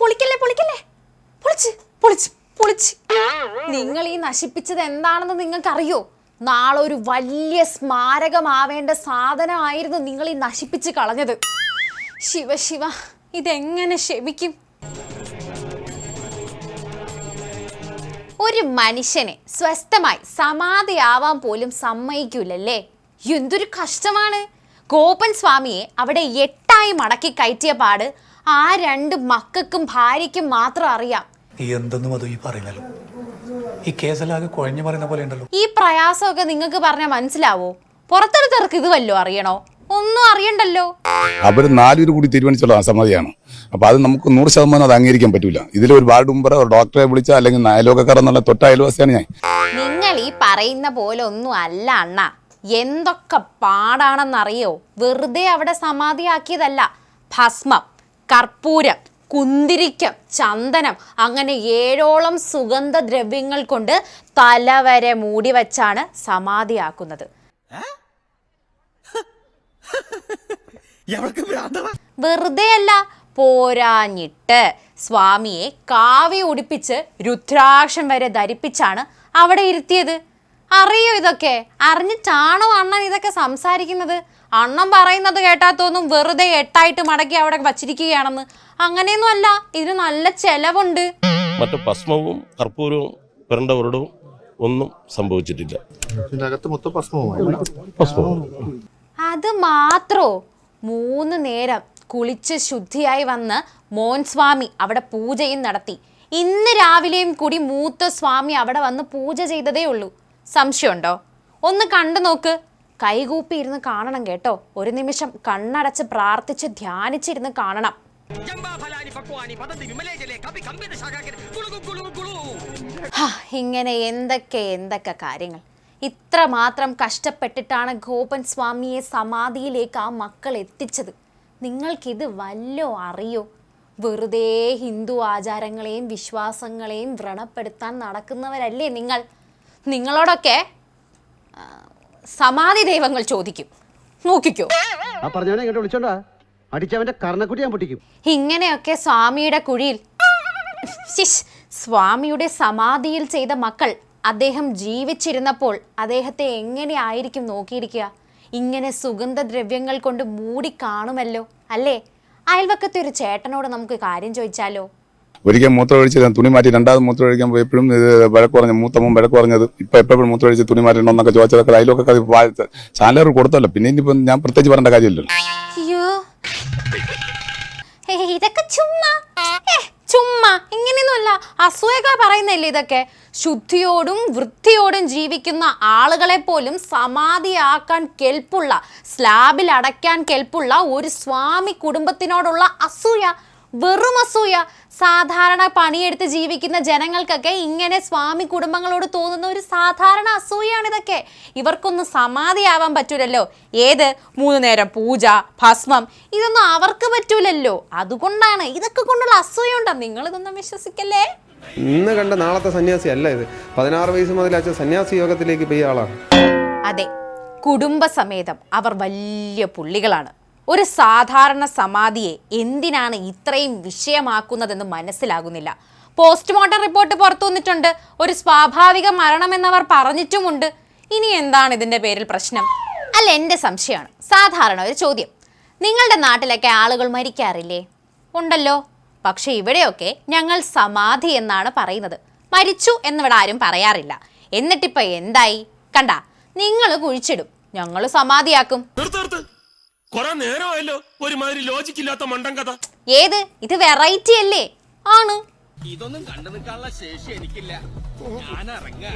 പൊളിക്കല്ലേ പൊളിക്കല്ലേ? പൊളിച്ച് പൊളിച്ച് പൊളിച്ച്. നിങ്ങൾ ഈ നശിപ്പിച്ചത് എന്താണെന്ന് നിങ്ങൾക്കറിയോ? നാളെ ഒരു വലിയ സ്മാരകമാവേണ്ട സാധനമായിരുന്നു നിങ്ങൾ ഈ നശിപ്പിച്ച് കളഞ്ഞത്. ശിവ ശിവ ഇതെങ്ങനെ ക്ഷമിക്കും? ഒരു മനുഷ്യനെ സ്വസ്ഥമായി സമാധിയാവാൻ പോലും സമ്മതിക്കൂലല്ലേ? എന്തൊരു കഷ്ടമാണ്. ഗോപൻ സ്വാമിയെ അവിടെ എട്ടായി മടക്കി കയറ്റിയ പാട് ആ രണ്ട് മക്കൾക്കും ഭാര്യയ്ക്കും മാത്രം അറിയാം. ഈ എന്തെന്നും അത് ഈ പറയുന്നല്ലോ. ഈ കേസലാകെ കുഴഞ്ഞു പറയുന്ന പോലെ ഉണ്ടല്ലോ. ഈ പ്രയാസമൊക്കെ നിങ്ങൾക്ക് പറഞ്ഞാൽ മനസ്സിലാവോ? പുറത്തെടുത്തവർക്ക് ഇത് വല്ലോ അറിയണോ? ഒന്നും അറിയണ്ടല്ലോ. അവർ നാലുപേര് കൂടി തീരുമാനിച്ചുള്ള സമ്മതിയാണ് അപ്പൊ അത് നമുക്ക് നൂറ് ശതമാനം അത് അംഗീകരിക്കാൻ പറ്റൂല. ഇതിൽ ഒരു വാർഡ് മെമ്പർ ഒരു ഡോക്ടറെ വിളിച്ച അല്ലെങ്കിൽ അയലോക്കക്കാർ എന്നുള്ള തൊട്ട അയൽവാസിയാണ് ഞാൻ. നിങ്ങൾ ഈ പറയുന്ന പോലെ ഒന്നും അല്ല അണ്ണ. എന്തൊക്കെ പാടാണെന്നറിയോ? വെറുതെ അവിടെ സമാധിയാക്കിയതല്ല ഭസ്മം. കർപ്പൂരം കുന്തിരിക്കം ചന്ദനം അങ്ങനെ ഏഴോളം സുഗന്ധദ്രവ്യങ്ങൾ കൊണ്ട് തല വരെ മൂടി വച്ചാണ് സമാധിയാക്കുന്നത്. വെറുതെ അല്ല പോരാഞ്ഞിട്ട് സ്വാമിയെ കാവി ഉടിപ്പിച്ച് രുദ്രാക്ഷം വരെ ധരിപ്പിച്ചാണ് അവിടെ ഇരുത്തിയത്. അറിയോ ഇതൊക്കെ. അറിഞ്ഞിട്ടാണോ അണ്ണൻ ഇതൊക്കെ സംസാരിക്കുന്നത്? അണ്ണൻ പറയുന്നത് കേട്ടാ തോന്നും വെറുതെ എട്ടായിട്ട് മടക്കി അവിടെ വച്ചിരിക്കുകയാണെന്ന്. അങ്ങനെയൊന്നും അല്ല ഇതിന് നല്ല ചെലവുണ്ട്. മറ്റു ഭസ്മവും കർപ്പൂരവും ഉരുടവും ഒന്നും സംഭവിച്ചിട്ടില്ല. അത് മാത്രോ? മൂന്ന് നേരം കുളിച്ച് ശുദ്ധിയായി വന്ന് മോൻ സ്വാമി അവിടെ പൂജയും നടത്തി. ഇന്ന് രാവിലെയും കൂടി മൂത്ത സ്വാമി അവിടെ വന്ന് പൂജ ചെയ്തതേ ഉള്ളൂ. സംശയമുണ്ടോ? ഒന്ന് കണ്ടു നോക്ക്. കൈകൂപ്പി ഇരുന്ന് കാണണം കേട്ടോ. ഒരു നിമിഷം കണ്ണടച്ച് പ്രാർത്ഥിച്ച് ധ്യാനിച്ചിരുന്ന് കാണണം. ഇങ്ങനെ എന്തൊക്കെ എന്തൊക്കെ കാര്യങ്ങൾ. ഇത്ര മാത്രം കഷ്ടപ്പെട്ടിട്ടാണ് ഗോപൻ സ്വാമിയെ സമാധിയിലേക്ക് ആ മക്കൾ എത്തിച്ചത്. നിങ്ങൾക്കിത് വല്ലോ അറിയോ? വെറുതെ ഹിന്ദു ആചാരങ്ങളെയും വിശ്വാസങ്ങളെയും വ്രണപ്പെടുത്താൻ നടക്കുന്നവരല്ലേ നിങ്ങൾ? നിങ്ങളോടൊക്കെ സമാധി ദൈവങ്ങൾ ചോദിക്കും. നോക്കിക്കോ. അടിച്ചവന്റെ കർണക്കുട്ടി ഞാൻ പൊട്ടിക്കും. ഇങ്ങനെയൊക്കെ സ്വാമിയുടെ കുഴിയിൽ സ്വാമിയുടെ സമാധിയിൽ ചെയ്ത മക്കൾ അദ്ദേഹം ജീവിച്ചിരുന്നപ്പോൾ അദ്ദേഹത്തെ എങ്ങനെയായിരിക്കും നോക്കിയിരിക്കുക? ഇങ്ങനെ സുഗന്ധദ്രവ്യങ്ങൾ കൊണ്ട് മൂടി കാണുമല്ലോ അല്ലേ? അയൽവക്കത്തെ ഒരു ചേട്ടനോട് നമുക്ക് കാര്യം ചോദിച്ചാലോ? ഒരിക്കൽ മൂത്രം ഒഴിച്ച് ഞാൻ തുണി മാറ്റി രണ്ടാമത് മൂത്രം ഒഴിക്കാൻ പോയപ്പോഴും ഇത് വിലക്ക് കുറഞ്ഞ മൂത്തമ്മ വിലക്ക് പറഞ്ഞത് ഇപ്പം എപ്പോഴും മൂത്രം ഒഴിച്ച് തുണി മാറ്റണമെന്നൊക്കെ ചോദിച്ചതൊക്കെ അതിലൊക്കെ ചാനലുകൾ കൊടുത്തല്ലോ. പിന്നെ ഇനിയിപ്പം ഞാൻ പ്രത്യേകിച്ച് പറയേണ്ട കാര്യമില്ലല്ലോ. അയ്യോ. ഇതൊക്കെ ചുമ്മാ. ചുമ്മാ. ഇങ്ങനെയൊന്നുമല്ല. അസൂയക്കാർ പറയുന്നില്ലേ ഇതൊക്കെ? ശുദ്ധിയോടും വൃത്തിയോടും ജീവിക്കുന്ന ആളുകളെ പോലും സമാധിയാക്കാൻ കെൽപ്പുള്ള സ്ലാബിൽ അടയ്ക്കാൻ കെൽപ്പുള്ള ഒരു സ്വാമി കുടുംബത്തിനോടുള്ള അസൂയ. വെറും അസൂയ. സാധാരണ പണിയെടുത്ത് ജീവിക്കുന്ന ജനങ്ങൾക്കൊക്കെ ഇങ്ങനെ സ്വാമി കുടുംബങ്ങളോട് തോന്നുന്ന ഒരു സാധാരണ അസൂയാണ് ഇതൊക്കെ ഇവർക്കൊന്നും സമാധിയാവാൻ പറ്റൂലല്ലോ. ഏത്? മൂന്ന് നേരം പൂജ ഭസ്മം. ഇതൊന്നും അവർക്ക് പറ്റൂലല്ലോ. അതുകൊണ്ടാണ് ഇതൊക്കെ കൊണ്ടുള്ള അസൂയ ഉണ്ടോ? നിങ്ങൾ ഇതൊന്നും വിശ്വസിക്കല്ലേ? ഇന്ന് കണ്ട നാളത്തെ സന്യാസി അല്ല ഇത്. പതിനാറ് വയസ്സ് മുതൽ അച്ഛൻ സന്യാസി യോഗത്തിലേക്ക് പോയ ആളാണ്. അതെ. കുടുംബസമേതം. അവർ വലിയ പുള്ളികളാണ്. ഒരു സാധാരണ സമാധിയെ എന്തിനാണ് ഇത്രയും വിഷയമാക്കുന്നതെന്ന് മനസ്സിലാകുന്നില്ല. പോസ്റ്റ്മോർട്ടം റിപ്പോർട്ട് പുറത്തു വന്നിട്ടുണ്ട്. ഒരു സ്വാഭാവിക മരണം മരണമെന്നവർ പറഞ്ഞിട്ടുമുണ്ട്. ഇനി എന്താണ് ഇതിന്റെ പേരിൽ പ്രശ്നം? അല്ല എന്റെ സംശയമാണ്. സാധാരണ ഒരു ചോദ്യം. നിങ്ങളുടെ നാട്ടിലൊക്കെ ആളുകൾ മരിക്കാറില്ലേ? ഉണ്ടല്ലോ. പക്ഷെ ഇവിടെയൊക്കെ ഞങ്ങൾ സമാധി എന്നാണ് പറയുന്നത്. മരിച്ചു എന്നിവിടെ ആരും പറയാറില്ല. എന്നിട്ടിപ്പോ എന്തായി? കണ്ട നിങ്ങൾ കുഴിച്ചിടും. ഞങ്ങൾ സമാധിയാക്കും. കൊറേ നേരമായല്ലോ ഒരുമാതിരി ലോജിക് ഇല്ലാത്ത മണ്ടൻ കഥ. ഏത്? ഇത് വെറൈറ്റി അല്ലേ? ആണ്. ഇതൊന്നും കണ്ടു നിൽക്കാനുള്ള ശേഷി എനിക്കില്ല. ഞാൻ ഇറങ്ങാ